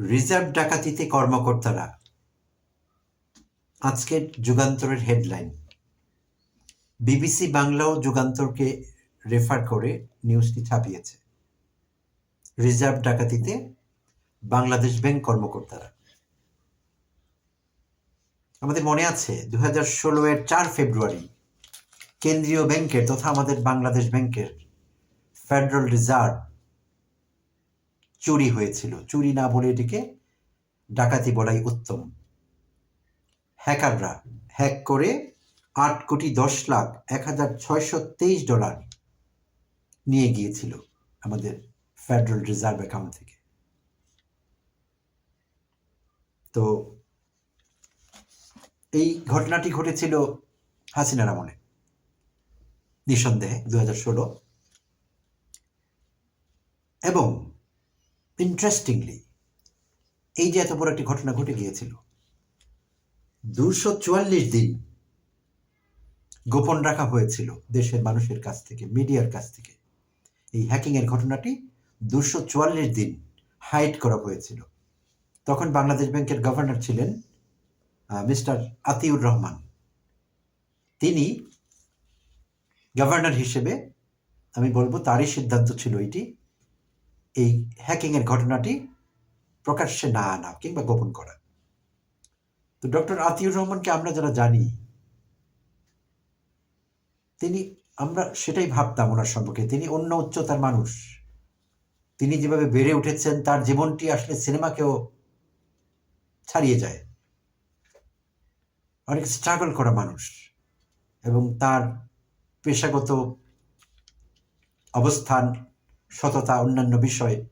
Reserve ডাকাতিতে কর্মকর্তারা। আজকের যুগান্তরের headline. BBC বাংলাও যুগান্তরকে রেফার করে নিউজটি ছাপিয়েছে। রিজার্ভ ডাকাতিতে বাংলাদেশ ব্যাংক কর্মকর্তারা। আমাদের মনে আছে দু হাজার ষোলো এর চার ফেব্রুয়ারি কেন্দ্রীয় ব্যাংকের তথা আমাদের বাংলাদেশ ব্যাংকের ফেডারেল রিজার্ভ চুরি হয়েছিল। চুরি না বলে এটিকে ডাকাতি বলাই উত্তম। হ্যাকাররা হ্যাক করে আট কোটি দশ লাখ এক হাজার ছয়শো তেইশ ডলার নিয়ে গিয়েছিল আমাদের ফেডারেল রিজার্ভ অ্যাকাউন্ট থেকে। তো এই ঘটনাটি ঘটেছিল হাসিনার আমলে। নিঃসন্দেহে দু হাজার ষোলো। এবং ইন্টারেস্টিংলি এই যে এত বড় একটি ঘটনা ঘটে গিয়েছিল, দুশো চুয়াল্লিশ দিন গোপন রাখা হয়েছিল দেশের মানুষের কাছ থেকে, মিডিয়ার কাছ থেকে। এই হ্যাকিং এর ঘটনাটি দুশো চুয়াল্লিশ দিন হাইড করা হয়েছিল। তখন বাংলাদেশ ব্যাংকের গভর্নর ছিলেন মিস্টার আতিউর রহমান। তিনি গভর্নর হিসেবে, আমি বলব তারই সিদ্ধান্ত ছিল এটি এই হ্যাকিং এর ঘটনাটি প্রকাশ্যে না আনা কিংবা গোপন করা। তো ডক্টর আতিউর রহমানকে আমরা যারা জানি, তিনি আমরা সেটাই ভাবতাম ওনার সম্পর্কে। তিনি অন্য উচ্চতার মানুষ। তিনি যেভাবে বেড়ে উঠেছেন, তার জীবনটি আসলে সিনেমাকেও ছাড়িয়ে যায়। অনেক স্ট্রাগল করা মানুষ এবং তার পেশাগত অবস্থান সততা, অন্যান্য বিষয়ে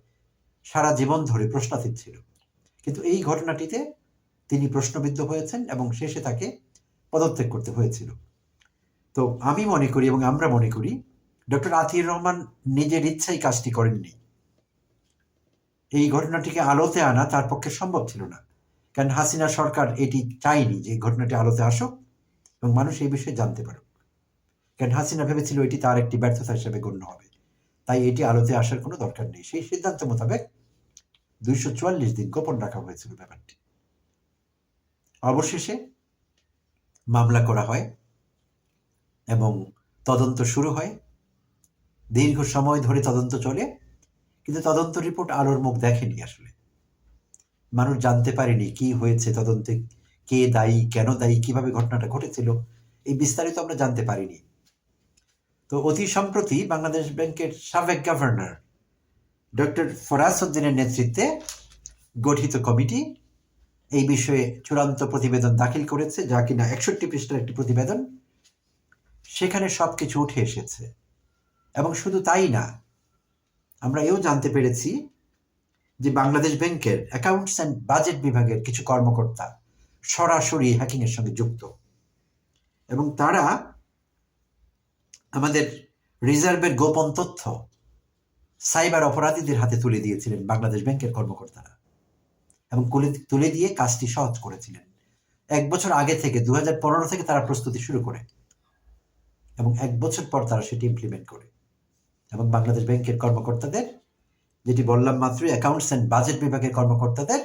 সারা জীবন ধরে প্রশ্নাতীত ছিল। কিন্তু এই ঘটনাটিতে তিনি প্রশ্নবিদ্ধ হয়েছেন এবং শেষে তাকে পদত্যাগ করতে হয়েছিল। তো আমি মনে করি এবং আমরা মনে করি, ডক্টর আতির রহমান নিজের ইচ্ছাই কাজটি করেননি। এই ঘটনাটিকে আলোতে আনা তার পক্ষে সম্ভব ছিল না। কারণ হাসিনা সরকার এটি চায়নি যে ঘটনাটি আলোতে আসুক এবং মানুষ এই বিষয়ে জানতে পারুক। কারণ হাসিনা ভেবেছিল এটি তার একটি ব্যর্থতা হিসেবে গণ্য হবে। তাই এটি আলোতে আসার কোনো দরকার নেই। সেই সিদ্ধান্ত মোতাবেক দুইশো চুয়াল্লিশ দিন গোপন রাখা হয়েছিল ব্যাপারটি। অবশেষে মামলা করা হয় এবং তদন্ত শুরু হয়। দীর্ঘ সময় ধরে তদন্ত চলে, কিন্তু তদন্ত রিপোর্ট আলোর মুখ দেখেনি আসলে। মানুষ জানতে পারেনি কি হয়েছে, তদন্তে কে দায়ী, কেন দায়ী, কীভাবে ঘটনাটা ঘটেছিল, এই বিস্তারিত আমরা জানতে পারিনি। তো অতি সম্প্রতি বাংলাদেশ ব্যাংকের সাবেক গভর্নর ডক্টর ফরাসউদ্দিনের নেতৃত্বে গঠিত কমিটি এই বিষয়ে চূড়ান্ত প্রতিবেদন দাখিল করেছে, যা কিনা একষট্টি পৃষ্ঠার একটি প্রতিবেদন। সেখানে সব কিছু উঠে এসেছে। এবং শুধু তাই না, আমরা এও জানতে পেরেছি যে বাংলাদেশ ব্যাংকের অ্যাকাউন্টস অ্যান্ড বাজেট বিভাগের কিছু কর্মকর্তা সরাসরি হ্যাকিংয়ের সঙ্গে যুক্ত। এবং তারা আমাদের রিজার্ভের গোপন তথ্য সাইবার অপরাধীদের হাতে তুলে দিয়েছিলেন বাংলাদেশ ব্যাংকের কর্মকর্তারা এবং তুলে দিয়ে কাজটি সহজ করেছিলেন। এক বছর আগে থেকে দু হাজার পনেরো থেকে তারা প্রস্তুতি শুরু করে এবং এক বছর পর তারা সেটি ইমপ্লিমেন্ট করে এবং বাংলাদেশ ব্যাংকের কর্মকর্তাদের, যেটি বললাম মাত্র অ্যাকাউন্টস অ্যান্ড বাজেট বিভাগের কর্মকর্তাদের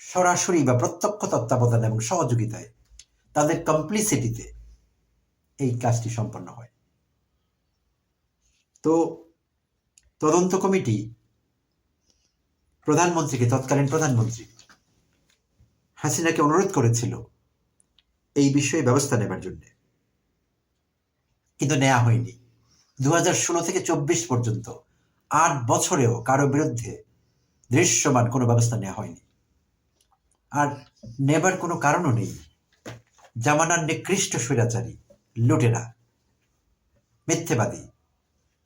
সরাসরি বা প্রত্যক্ষ তত্ত্বাবধান এবং সহযোগিতায় তাদের কমপ্লিসিটিতে এই কাজটি সম্পন্ন হয়। তো তদন্ত কমিটি প্রধানমন্ত্রীকে, তৎকালীন প্রধানমন্ত্রী হাসিনাকে অনুরোধ করেছিল এই বিষয়ে ব্যবস্থা নেবার জন্য। কিন্তু নেওয়া হয়নি। দু থেকে চব্বিশ পর্যন্ত আট বছরেও কারও বিরুদ্ধে দৃশ্যমান কোনো ব্যবস্থা নেওয়া হয়নি। আর নেবার কোনো কারণও নেই। জামানার নিকৃষ্ট স্বৈরাচারী লুটেরা মিথ্যেবাদী,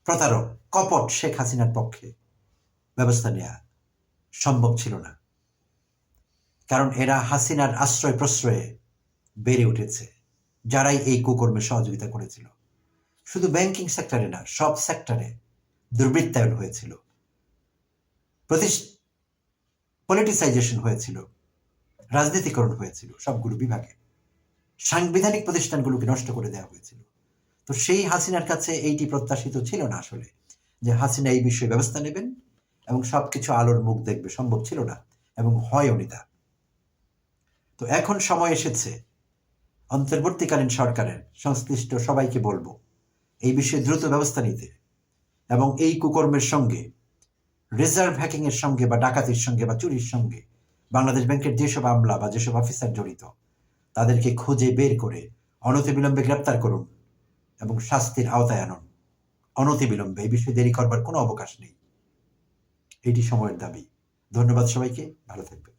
প্রতারক, কপট শেখ হাসিনার পক্ষে ব্যবস্থা নেওয়া সম্ভব ছিল না। কারণ এরা হাসিনার আশ্রয় প্রশ্রয়ে বেড়ে উঠেছে, যারাই এই কুকর্মে সহযোগিতা করেছিল। শুধু ব্যাংকিং সেক্টরে না, সব সেক্টরে দুর্বৃত্তায়ন হয়েছিল। পলিটিসাইজেশন হয়েছিল। রাজনীতিকরণ হয়েছিল সবগুলো বিভাগে। সাংবিধানিক প্রতিষ্ঠানগুলোকে নষ্ট করে দেওয়া হয়েছিল। তো সেই হাসিনার কাছে এইটি প্রত্যাশিত ছিল না আসলে, যে হাসিনা এই বিষয়ে ব্যবস্থা নেবেন এবং সবকিছু আলোর মুখ দেখবে, সম্ভব ছিল না এবং হয় অনিতা তো। এখন সময় এসেছে, অন্তর্বর্তীকালীন সরকারের সংশ্লিষ্ট সবাইকে বলব, এই বিষয়ে দ্রুত ব্যবস্থা নিতে এবং এই কুকর্মের সঙ্গে, রিজার্ভ হ্যাকিং এর সঙ্গে বা ডাকাতির সঙ্গে বা চুরির সঙ্গে, বাংলাদেশ ব্যাংকের যেসব আমলা বা যেসব অফিসার জড়িত তাদেরকে খুঁজে বের করে অনতিবিলম্বে গ্রেপ্তার করুন এবং শাস্তির আওতায় আনুন। অনতিবিলম্বে এই বিষয়ে দেরি করবার কোনো অবকাশ নেই। এটি সময়ের দাবি। ধন্যবাদ সবাইকে। ভালো থাকবেন।